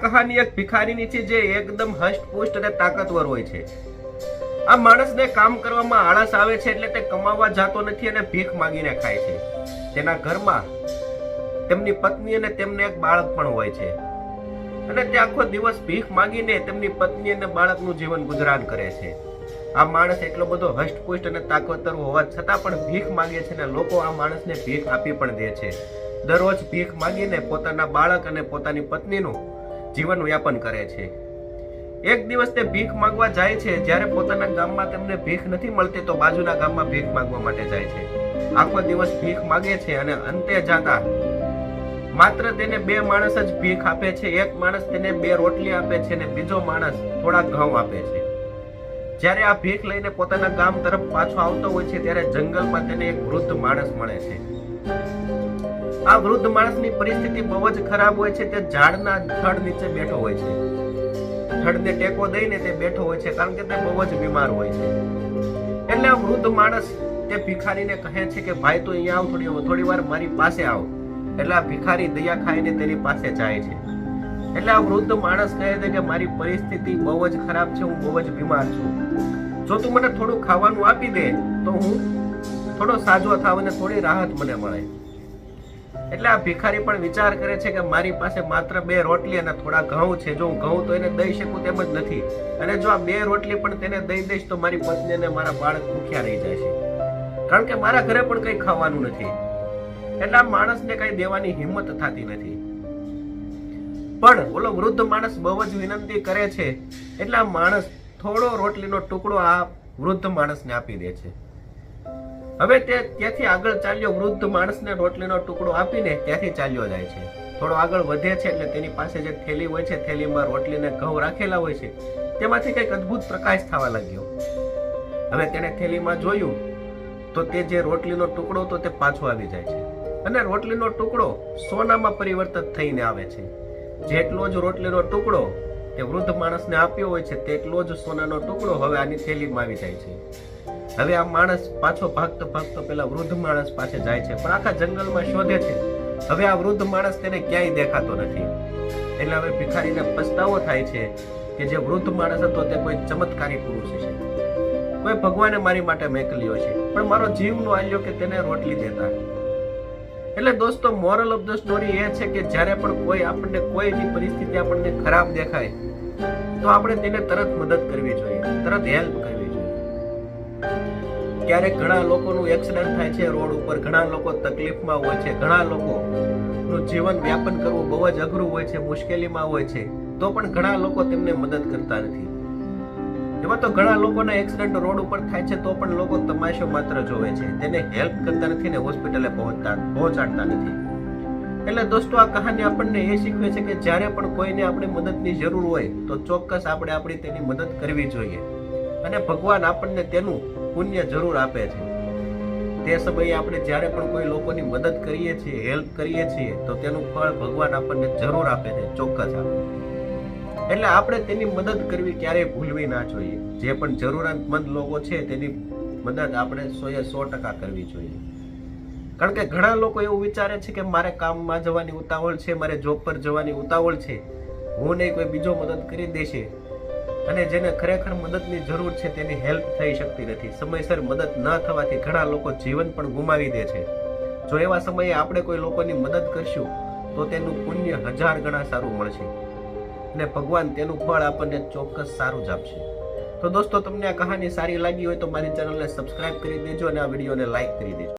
કહાની એક ભિખારીની છે જે એકદમ હષ્ટપુષ્ટ અને તાકાતવર હોય છે. આ માણસને કામ કરવામાં આળસ આવે છે એટલે તે કમાવા જાતો નથી અને ભીખ માંગીને ખાય છે. તેના ઘરમાં તેમની પત્ની અને તેમને એક બાળક પણ હોય છે. અને તે આખો દિવસ ભીખ માંગીને તેમની પત્ની અને બાળકનું જીવન ગુજરાન કરે છે. આ માણસ એટલો બધો હષ્ટપુષ્ટ અને તાકતવર હોવા છતાં પણ ભીખ માંગે છે અને લોકો આ માણસને ભીખ આપી પણ દે છે. દરરોજ ભીખ માંગીને પોતાના બાળક અને પોતાની પત્નીનું જીવન વ્યાપન કરે છે. એક દિવસ તે ભીખ માંગવા જાય છે, જ્યારે પોતાના ગામમાં તેમને ભીખ નથી મળતી તો બાજુના ગામમાં ભીખ માંગવા માટે જાય છે. આખો દિવસ ભીખ માગે છે અને અંતે જાતા માત્ર તેને બે માણસ જ ભીખ આપે છે, એક માણસ તેને બે રોટલી આપે છે અને બીજો માણસ થોડા ઘઉં આપે છે. જ્યારે આ ભીખ લઈને પોતાના ગામ તરફ પાછો આવતો હોય છે, ત્યારે જંગલમાં તેને એક વૃદ્ધ માણસ મળે છે. આ વૃદ્ધ માણસની પરિસ્થિતિ બહુ જ ખરાબ હોય છે, તે ઝાડના થડ નીચે બેઠો હોય છે. થડને ટેકો દઈને તે બેઠો હોય છે, કારણ કે તે બહુ જ બીમાર હોય છે. એટલે આ વૃદ્ધ માણસ તે ભિખારીને કહે છે કે, ભાઈ, તું અહીંયા આવ થોડી થોડી વાર મારી પાસે આવ. એટલે આ ભિખારી દયા ખાઈને તેની પાસે જાય છે. એટલે આ વૃદ્ધ માણસ કહે છે કે, મારી પરિસ્થિતિ બહુ જ ખરાબ છે, હું બહુ જ બીમાર છું. જો તું મને થોડું ખાવાનું આપી દે, તો હું થોડો સાજો થાવ અને થોડી રાહત મને મળે. એટલે આ ભિખારી પણ વિચાર કરે છે કે મારી પાસે માત્ર બે રોટલી અને થોડા ઘઉં છે. જો હું ઘઉં તો એને દઈ શકું તેમ જ નથી. અને જો આ બે રોટલી પણ તેને દઈ દઈશ તો મારી પત્ની અને મારા બાળક ભૂખ્યા રહી છે. કારણ કે મારા ઘરે પણ કંઈ ખાવાનું નથી. એટલે આ માણસને કંઈ દેવાની હિંમત થતી નથી. પણ ઓલો વૃદ્ધ માણસ બહુ જ વિનંતી કરે છે. એટલે આ માણસ થોડો રોટલીનો ટુકડો આ વૃદ્ધ માણસને આપી દે છે. હવે તે ત્યાંથી આગળ ચાલ્યો વૃદ્ધ માણસને રોટલીનો ટુકડો આપીને ત્યાંથી ચાલ્યો જાય છે. થોડો આગળ વધે છે એટલે તેની પાસે જે થેલી હોય છે, થેલીમાં રોટલીને ઘઉં રાખેલા હોય છે, તેમાંથી કંઈક અદ્ભુત પ્રકાશ થવા લાગ્યો. હવે તેણે થેલીમાં જોયું તો તે જે રોટલીનો ટુકડો હતો તે પાછો આવી જાય છે અને રોટલીનો ટુકડો સોનામાં પરિવર્તિત થઈને આવે છે. જેટલો જ રોટલીનો ટુકડો તે વૃદ્ધ માણસને આપ્યો હોય છે, તેટલો જ સોનાનો ટુકડો હવે આની થેલીમાં આવી જાય છે. હવે આ માણસ પાછો ભાગતો ભાગતો પેલા વૃદ્ધ માણસ પાસે જાય છે, પણ આખા જંગલમાં શોધે છે. હવે આ વૃદ્ધ માણસ તેને ક્યાંય દેખાતો નથી. એટલે હવે ભિખારીને પસ્તાવો થાય છે કે જે વૃદ્ધ માણસ હતો તે કોઈ ચમત્કારી પુરુષ છે. કોઈ ભગવાને મારી માટે મેકલ્યો છે, પણ મારો જીવ નો આલ્યો કે તેને રોટલી દેતા. એટલે દોસ્તો મોરલ ઓફ ધ સ્ટોરી એ છે કે જ્યારે પણ કોઈ આપણને કોઈની પરિસ્થિતિ આપણને ખરાબ દેખાય, તો આપણે તેને તરત મદદ કરવી જોઈએ, તરત હેલ્પ કરવી ક્યારેક ઘણા લોકોનું એક્સિડન્ટ થાય છે રોડ ઉપર, ઘણા લોકો તકલીફમાં હોય છે, ઘણા લોકોનું જીવન વ્યાપન કરવું બહુ જ અઘરું હોય છે, મુશ્કેલીમાં હોય છે, તો પણ ઘણા લોકો તેમને મદદ કરતા નથી. એમાં તો ઘણા લોકોના એક્સિડન્ટ રોડ ઉપર થાય છે, તો પણ લોકો તમાશો માત્ર જોવે છે. તેને હેલ્પ કરતા નથી ને હોસ્પિટલે પહોંચતા, પહોંચાડતા નથી. એટલે દોસ્તો, આ કહાની આપણને એ શીખવે છે કે જ્યારે પણ કોઈને આપણે મદદની જરૂર હોય, તો ચોક્કસ આપણે આપણી તેની મદદ કરવી જોઈએ. અને ભગવાન આપણને તેનું પુણ્ય જરૂર આપે છે. તે સમયે આપણે જ્યારે પણ કોઈ લોકોની મદદ કરીએ છીએ, હેલ્પ કરીએ છીએ, તો તેનું ફળ ભગવાન આપણને જરૂર આપે છે, ચોક્કસ આપે એટલે આપણે તેની મદદ કરવી ક્યારેય ભૂલવી ના જોઈએ. જે પણ જરૂરતમંદ લોકો છે, તેની મદદ આપણે સો એ સો ટકા કરવી જોઈએ. કારણ કે ઘણા લોકો એવું વિચારે છે કે મારે કામમાં જવાની ઉતાવળ છે, મારે જોબ પર જવાની ઉતાવળ છે. હું નહીં, કોઈ બીજો મદદ કરી દેશે. અને જેને ખરેખર મદદની જરૂર છે તેની હેલ્પ થઈ શકતી નથી. સમયસર મદદ ન થવાથી ઘણા લોકો જીવન પણ ગુમાવી દે છે. જો એવા સમયે આપણે કોઈ લોકોની મદદ કરશું, તો તેનું પુણ્ય હજાર ગણા સારું મળશે. અને ભગવાન તેનું ફળ આપણને ચોક્કસ સારું જ આપશે. તો દોસ્તો, તમને આ કહાની સારી લાગી હોય તો મારી ચેનલને સબસ્ક્રાઇબ કરી દેજો અને આ વિડીયોને લાઈક કરી દેજો.